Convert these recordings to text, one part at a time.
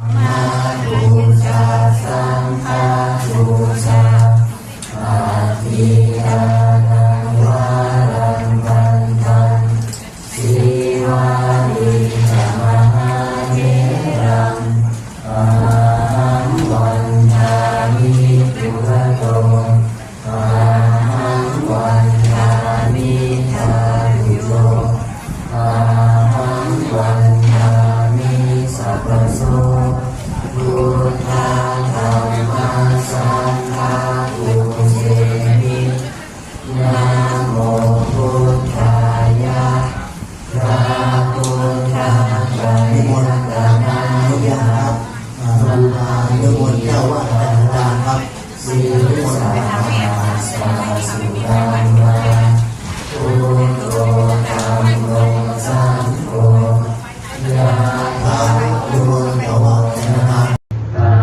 วันนามิสัพพโสพุทธา มลแก้วว่าการาครับสีวิสาสาสุตังตุโลกังโลสัมโฆยาทังตุตวังนะตา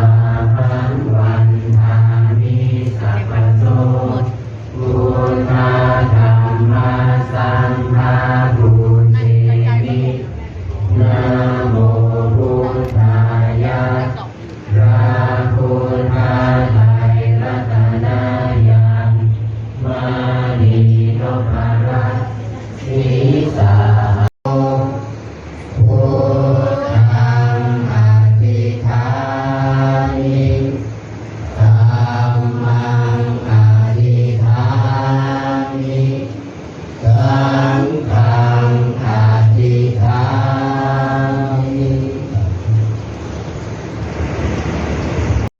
พันวันทามิสัพพโตบุญาธรรมสัมมา